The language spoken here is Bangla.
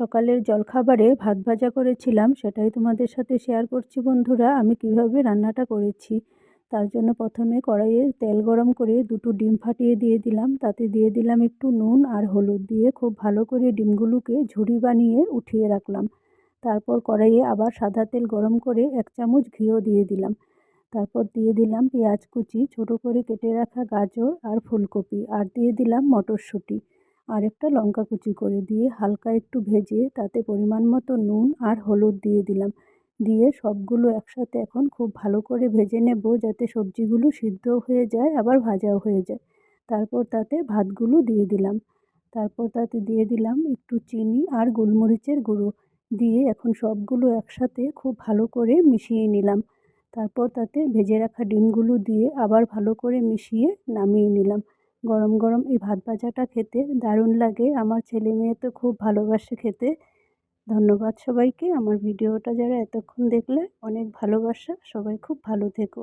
সকালের জলখাবারে ভাত ভাজা করেছিলাম, সেটাই তোমাদের সাথে শেয়ার করছি বন্ধুরা, আমি কীভাবে রান্নাটা করেছি। তার জন্য প্রথমে কড়াইয়ে তেল গরম করে দুটো ডিম ফাটিয়ে দিয়ে দিলাম, তাতে দিয়ে দিলাম একটু নুন আর হলুদ দিয়ে খুব ভালো করে ডিমগুলোকে ঝুড়ি বানিয়ে উঠিয়ে রাখলাম। তারপর কড়াইয়ে আবার সাদা তেল গরম করে এক চামচ ঘিও দিয়ে দিলাম। তারপর দিয়ে দিলাম পেঁয়াজ কুচি, ছোটো করে কেটে রাখা গাজর আর ফুলকপি, আর দিয়ে দিলাম মটরশুঁটি। আর একটা লঙ্কা কুচি করে দিয়ে হালকা একটু ভেজে তাতে পরিমাণ মতো নুন আর হলুদ দিয়ে দিলাম। দিয়ে সবগুলো একসাথে এখন খুব ভালো করে ভেজে নেব যাতে সবজিগুলো সিদ্ধ হয়ে যায়, আবার ভাজাও হয়ে যায়। তারপর তাতে ভাতগুলো দিয়ে দিলাম। তারপর তাতে দিয়ে দিলাম একটু চিনি আর গোলমরিচের গুঁড়ো। দিয়ে এখন সবগুলো একসাথে খুব ভালো করে মিশিয়ে নিলাম। তারপর তাতে ভেজে রাখা ডিমগুলো দিয়ে আবার ভালো করে মিশিয়ে নামিয়ে নিলাম। গরম গরম এই ভাত ভাজাটা খেতে দারুণ লাগে। আমার ছেলে মেয়ে তো খুব ভালোবাসে খেতে। ধন্যবাদ সবাইকে। আমার ভিডিওটা যারা এতক্ষণ দেখলে অনেক ভালোবাসা। সবাই খুব ভালো থেকো।